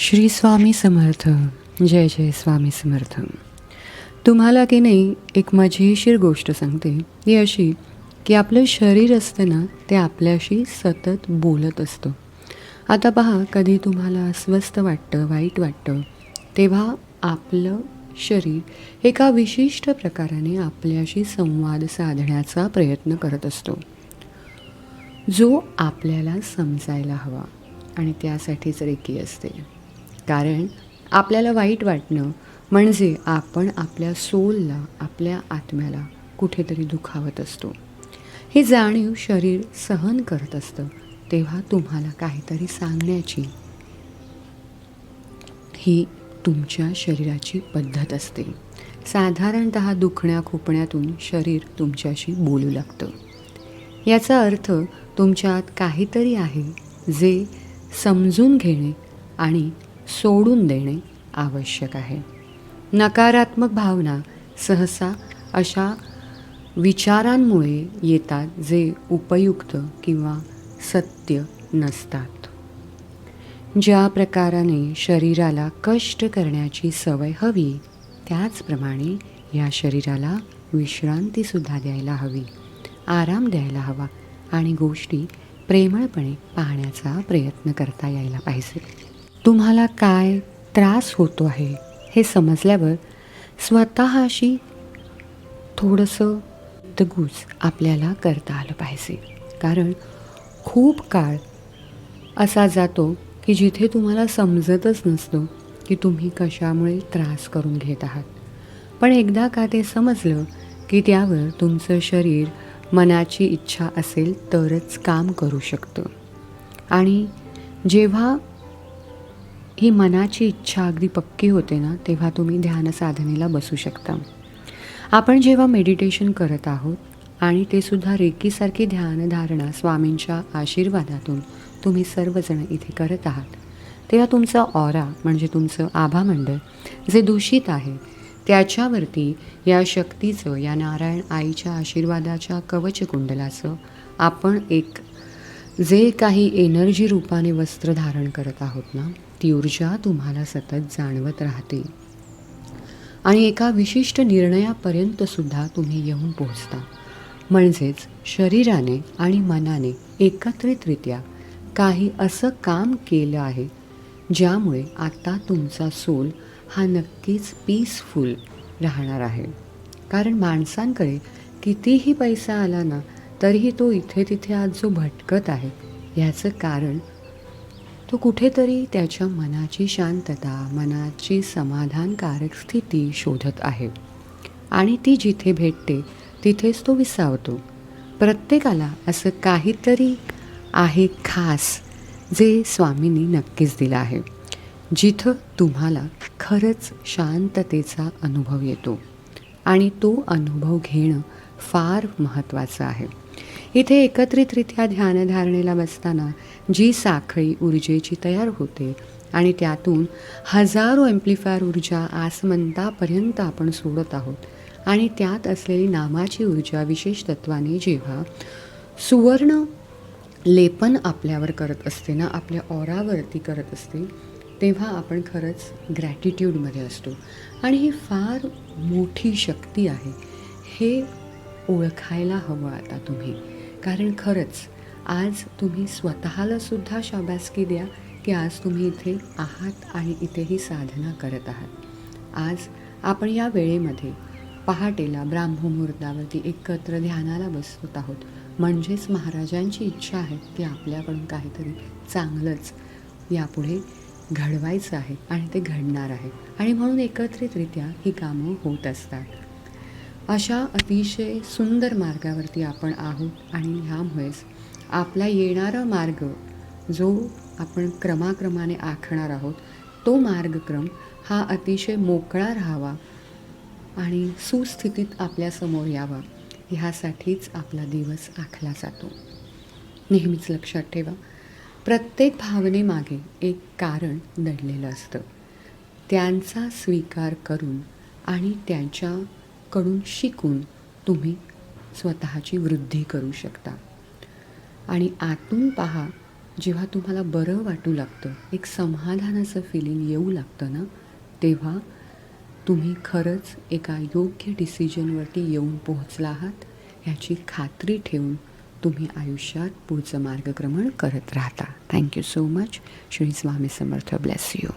श्री स्वामी समर्थ. जय जय स्वामी समर्थ. तुम्हाला की नाही एक मजेशीर गोष्ट सांगते. ती अशी की आपलं शरीर असतं ना ते आपल्याशी सतत बोलत असतं. आता पहा कधी तुम्हाला अस्वस्थ वाटतं वाईट वाटतं तेव्हा आपलं शरीर एका विशिष्ट प्रकाराने आपल्याशी संवाद साधण्याचा प्रयत्न करत असतो. जो आपल्याला समजायला हवा आणि त्यासाठीच रेकी असते. कारण आपल्याला वाईट वाटणं म्हणजे आपण आपल्या सोलला आपल्या आत्म्याला कुठेतरी दुखावत असतो. हे जाणीव शरीर सहन करत असतं तेव्हा तुम्हाला काहीतरी सांगण्याची ही तुमच्या शरीराची पद्धत असते. साधारणत दुखण्या खुपण्यातून शरीर तुमच्याशी बोलू लागतं. याचा अर्थ तुमच्यात काहीतरी आहे जे समजून घेणे आणि सोडून देणे आवश्यक आहे. नकारात्मक भावना सहसा अशा विचारांमुळे येतात जे उपयुक्त किंवा सत्य नसतात. ज्या प्रकाराने शरीराला कष्ट करण्याची सवय हवी त्याचप्रमाणे या शरीराला विश्रांतीसुद्धा द्यायला हवी आराम द्यायला हवा आणि गोष्टी प्रेमळपणे पाहण्याचा प्रयत्न करता यायला पाहिजे. तुम्हाला काय त्रास होतो आहे हे समजल्यावर स्वतःशी थोडंसं तगूज आपल्याला करता आलं पाहिजे. कारण खूप काळ असा जातो की जिथे तुम्हाला समजतच नसतं की तुम्ही कशामुळे त्रास करून घेत आहात. पण एकदा का ते समजलं की त्यावर तुमचं शरीर मनाची इच्छा असेल तरच काम करू शकतं. आणि जेव्हा ही मनाची इच्छा अगदी पक्की होते ना तेव्हा तुम्ही ध्यान साधनेला बसू शकता. आपण जेव्हा मेडिटेशन करत आहोत आणि ते सुद्धा रेकीसारखी ध्यानधारणा स्वामींच्या आशीर्वादातून तुम्ही सर्वजण इथे करत आहात तेव्हा तुमचा ऑरा म्हणजे तुमचं आभामंडळ जे दूषित आहे त्याच्यावरती या शक्तीचं या नारायण आईच्या आशीर्वादाच्या कवचकुंडलाचं आपण एक जे काही एनर्जी रूपाने वस्त्र धारण करत आहोत ना ती ऊर्जा तुम्हाला सतत जाणवत राहते. आणि एका विशिष्ट निर्णयापर्यंत सुद्धा तुम्ही येऊन पोहोचता. म्हणजेच शरीराने आणि मनाने एकत्रितरित्या काही असं काम केलं आहे ज्यामुळे आता तुमचा सोल हा नक्कीच पीसफुल राहणार आहे. कारण माणसांकडे कितीही पैसा आला ना तरीही तो इथे तिथे आज जो भटकत आहे ह्याचं कारण तो कुठेतरी त्याच्या मनाची शांतता मनाची समाधानकारक स्थिती शोधत आहे. आणि ती जिथे भेटते तिथेच तो विसावतो. प्रत्येकाला असं काहीतरी आहे खास जे स्वामींनी नक्कीच दिलं आहे जिथं तुम्हाला खरंच शांततेचा अनुभव येतो. आणि तो अनुभव घेणं फार महत्त्वाचं आहे. इथे एकत्रितरित्या ध्यानधारणेला बसताना जी साखळी ऊर्जेची तयार होते आणि त्यातून हजारो एम्प्लिफायर ऊर्जा आसमंतापर्यंत आपण सोडत आहोत आणि त्यात असलेली नामाची ऊर्जा विशेष तत्वाने जेव्हा सुवर्ण लेपन आपल्यावर करत असते ना आपल्या ऑरावरती करत असते तेव्हा आपण खरंच ग्रॅटिट्यूडमध्ये असतो. आणि ही फार मोठी शक्ती आहे. हे ओळखायला हवं आता तुम्ही. कारण खरंच आज तुम्ही स्वतःला सुद्धा शाबासकी द्या की आज तुम्ही इथे आहात आणि इथेही साधना करत आहात. आज आपण या वेळेमध्ये पहाटेला ब्राह्ममुहूर्तावरती एकत्र ध्यानाला बसत आहोत. म्हणजेच महाराजांची इच्छा आहे की आपल्याकडून काहीतरी चांगलंच यापुढे घडवायचं आहे आणि ते घडणार आहे. आणि म्हणून एकत्रितरित्या ही कामं होत असतात. अशा अतिशय सुंदर मार्गावरती आपण आहोत आणि ह्यामुळेच आपला येणारा मार्ग जो आपण क्रमाक्रमाने आखणार आहोत तो मार्गक्रम हा अतिशय मोकळा राहावा आणि सुस्थितीत आपल्यासमोर यावा. ह्यासाठीच आपला दिवस आखला जातो. नेहमीच लक्षात ठेवा प्रत्येक भावनेमागे एक कारण दडलेलं असतं. त्यांचा स्वीकार करून आणि त्यांच्या कडून शिकून तुम्ही स्वतःची वृद्धी करू शकता. आणि आतून पहा जेव्हा तुम्हाला बरं वाटू लागतं एक समाधानाचं फिलिंग येऊ लागतं ना तेव्हा तुम्ही खरंच एका योग्य डिसिजनवरती येऊन पोहोचला आहात ह्याची खात्री ठेवून तुम्ही आयुष्यात पुढचं मार्गक्रमण करत राहता. Thank you so much Shri Swami Samarth. Bless you